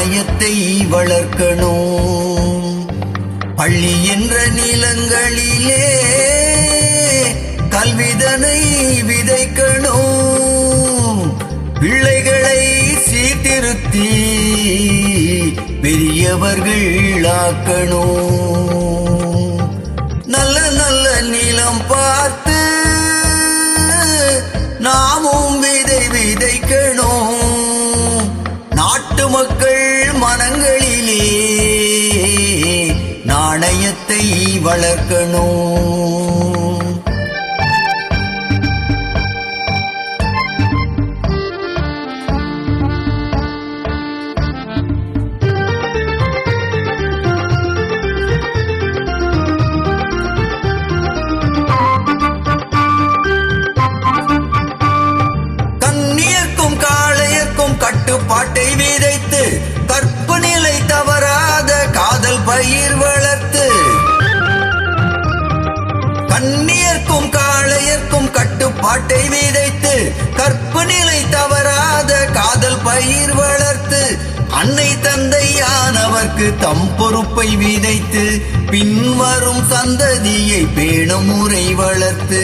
நாணயத்தை வளர்க்கணும். பள்ளி என்ற நிலங்களிலே கல்விதனை விதைக்கணும். பிள்ளைகளை சீர்திருத்தி பெரியவர்கள் ஆக்கணும். நல்ல நல்ல நிலம் பார்த்து மனங்களிலே நாணயத்தை வளர்க்கணும். தந்தையானவர்க்கு தம் பொறுப்பை விதைத்து பின்வரும் சந்ததியை பேணும் முறை வளர்த்து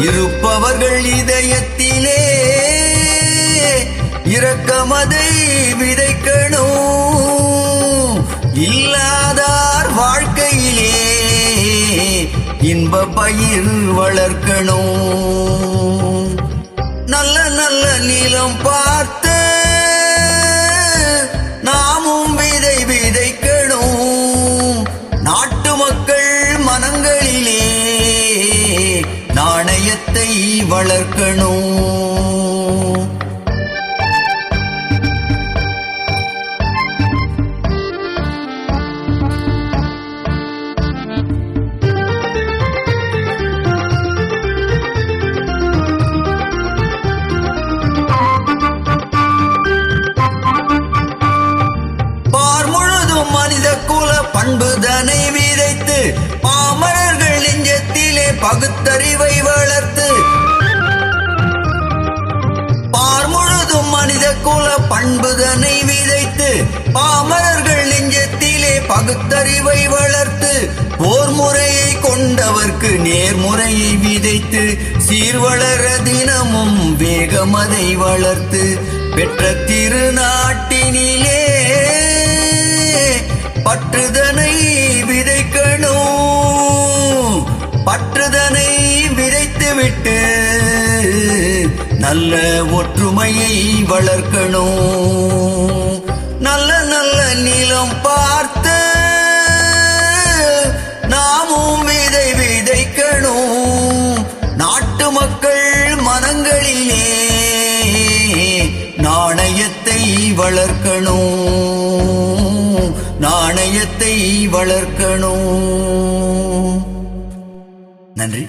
இருப்பவர்கள் இதயத்திலே இரக்கமதை விதைக்கணும். இல்லாதார் வாழ்க்கையிலே இன்ப பயிர் வளர்க்கணும். நல்ல நல்ல நீளம் பா நாணயத்தை வளர்க்கணும். மனித குல பண்புதனை விதைத்து பாமரர்கள் நெஞ்சத்திலே பகுத்தறி குல பண்புதனை விதைத்து பாமரர்கள் நெஞ்சத்திலே பகுத்தறிவை வளர்த்து போர் முறையை கொண்டவர்க்கு நேர்முறையை விதைத்து சீர்வளர தினமும் வேகமதை வளர்த்து பெற்ற திருநாட்டினிலே பற்றுத நல்ல ஒற்றுமையை வளர்க்கணும். நல்ல நல்ல நிலம் பார்த்து நாமும் விதை விதைக்கணும். நாட்டு மக்கள் மனங்களிலே நாணயத்தை வளர்க்கணும். நாணயத்தை வளர்க்கணும். நன்றி.